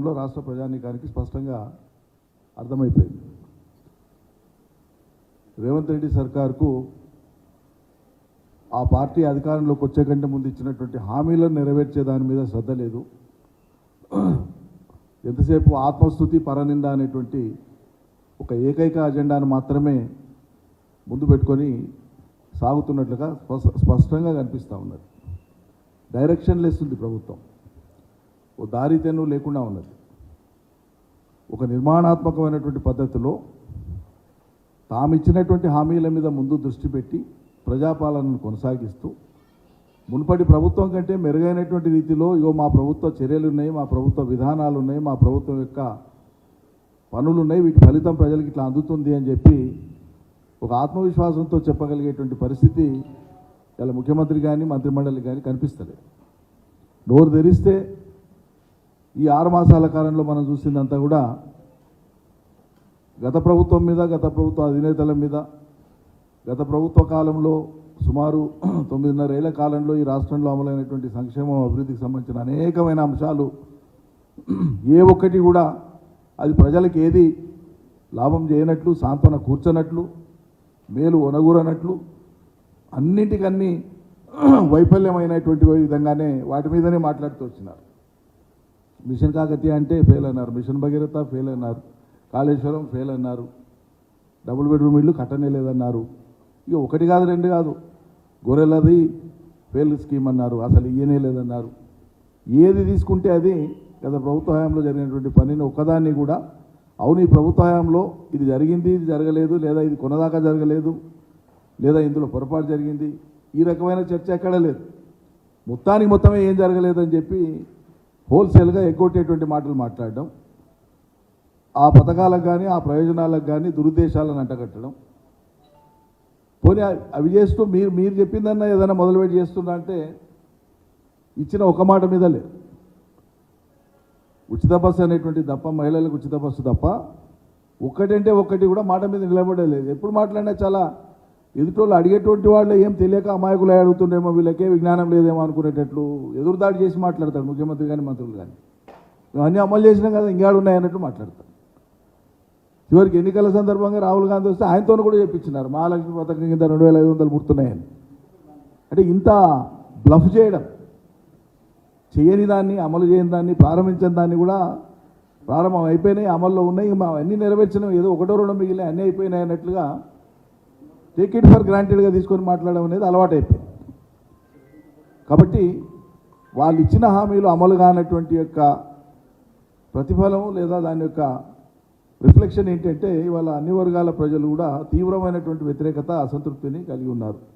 కాలంలో రాష్ట్ర ప్రజానీకానికి స్పష్టంగా అర్థమైపోయింది. రేవంత్ రెడ్డి సర్కార్కు ఆ పార్టీ అధికారంలోకి వచ్చే కంటే ముందు ఇచ్చినటువంటి హామీలను నెరవేర్చే దాని మీద శ్రద్ధ లేదు. ఎంతసేపు ఆత్మస్థుతి పరనింద అనేటువంటి ఒక ఏకైక అజెండాను మాత్రమే ముందు పెట్టుకొని సాగుతున్నట్లుగా స్పష్ట- స్పష్టంగా కనిపిస్తూ ఉన్నది. డైరెక్షన్ లెస్ ఉంది ప్రభుత్వం. ఓ దారి లేకుండా ఉన్నది. ఒక నిర్మాణాత్మకమైనటువంటి పద్ధతిలో తాము ఇచ్చినటువంటి హామీల మీద ముందు దృష్టి పెట్టి ప్రజాపాలనను కొనసాగిస్తూ మునుపటి ప్రభుత్వం కంటే మెరుగైనటువంటి రీతిలో ఇగో మా ప్రభుత్వ చర్యలు ఉన్నాయి మా ప్రభుత్వ విధానాలు ఉన్నాయి మా ప్రభుత్వం యొక్క పనులు ఉన్నాయి వీటి ఫలితం ప్రజలకు ఇట్లా అందుతుంది అని చెప్పి ఒక ఆత్మవిశ్వాసంతో చెప్పగలిగేటువంటి పరిస్థితి ఇలా ముఖ్యమంత్రి కానీ మంత్రిమండలి కానీ కనిపిస్తలేదు. నోరు తెరిస్తే ఈ ఆరు మాసాల కాలంలో మనం చూసిందంతా కూడా గత ప్రభుత్వం మీద గత ప్రభుత్వ అధినేతల మీద గత ప్రభుత్వ కాలంలో సుమారు తొమ్మిదిన్నర ఏళ్ళ కాలంలో ఈ రాష్ట్రంలో అమలైనటువంటి సంక్షేమం అభివృద్ధికి సంబంధించిన అనేకమైన అంశాలు ఏ ఒక్కటి కూడా అది ప్రజలకు ఏది లాభం చేయనట్లు సాంత్వన కూర్చనట్లు మేలు ఒనగూరనట్లు అన్నింటికన్నీ వైఫల్యమైనటువంటి విధంగానే వాటి మీదనే మాట్లాడుతూ వచ్చినారు. మిషన్ కాకతీయ అంటే ఫెయిల్ అన్నారు. మిషన్ భగీరథ ఫెయిల్ అన్నారు. కాళేశ్వరం ఫెయిల్ అన్నారు. డబుల్ బెడ్రూమ్ ఇల్లు కట్టనే లేదన్నారు. ఇక ఒకటి కాదు రెండు కాదు. గొర్రెలది ఫెయిల్ స్కీమ్ అన్నారు. అసలు ఇయ్యనే లేదన్నారు. ఏది తీసుకుంటే అది గత ప్రభుత్వ హయాంలో జరిగినటువంటి పనిని ఒక్కదాన్ని కూడా అవును ఈ ప్రభుత్వ హయాంలో ఇది జరిగింది ఇది జరగలేదు లేదా ఇది కొనదాకా జరగలేదు లేదా ఇందులో పొరపాటు జరిగింది ఈ రకమైన చర్చ ఎక్కడ లేదు. మొత్తానికి మొత్తమే ఏం జరగలేదని చెప్పి హోల్సేల్గా ఎగ్గొట్టేటువంటి మాటలు మాట్లాడడం ఆ పథకాలకు కానీ ఆ ప్రయోజనాలకు కానీ దురుద్దేశాలను అంటగట్టడం. పోనీ అవి- అవి చేస్తూ మీరు మీరు చెప్పిందన్నా ఏదైనా మొదలుపెట్టి చేస్తున్నా అంటే ఇచ్చిన ఒక మాట మీద లేదు. ఉచిత బస్సు అనేటువంటి తప్ప మహిళలకు ఉచిత బస్సు తప్ప ఒక్కటంటే ఒక్కటి కూడా మాట మీద నిలబడలేదు. ఎప్పుడు మాట్లాడినా చాలా ఎదుటోళ్ళు అడిగేటువంటి వాళ్ళు ఏం తెలియక అమాయకులు అడుగుతుండేమో వీళ్ళకే విజ్ఞానం లేదేమో అనుకునేటట్లు ఎదురుదాడి చేసి మాట్లాడతాడు ముఖ్యమంత్రి కానీ మంత్రులు కానీ మేము అన్నీ అమలు చేసినాం కదా ఇంగాడు ఉన్నాయన్నట్టు మాట్లాడతారు. చివరికి ఎన్నికల సందర్భంగా రాహుల్ గాంధీ వస్తే ఆయనతో కూడా చెప్పించినారు మహాలక్ష్మి పథకం కింద రెండు వేల ఐదు వందలు గుర్తున్నాయని. అంటే ఇంత బ్లఫ్ చేయడం చేయని దాన్ని అమలు చేయని దాన్ని ప్రారంభించని దాన్ని కూడా ప్రారంభం అయిపోయినాయి అమల్లో ఉన్నాయి. మా అన్నీ నెరవేర్చినాం ఏదో ఒకటో రెండో మిగిలిన అన్నీ అయిపోయినాయి అన్నట్లుగా టేక్ ఇట్ ఫర్ గ్రాంటెడ్గా తీసుకొని మాట్లాడడం అనేది అలవాటు అయిపోయింది కాబట్టి వాళ్ళు ఇచ్చిన హామీలు అమలు కానటువంటి యొక్క ప్రతిఫలం లేదా దాని యొక్క రిఫ్లెక్షన్ ఏంటంటే ఇవాళ అన్ని వర్గాల ప్రజలు కూడా తీవ్రమైనటువంటి వ్యతిరేకత అసంతృప్తిని కలిగి ఉన్నారు.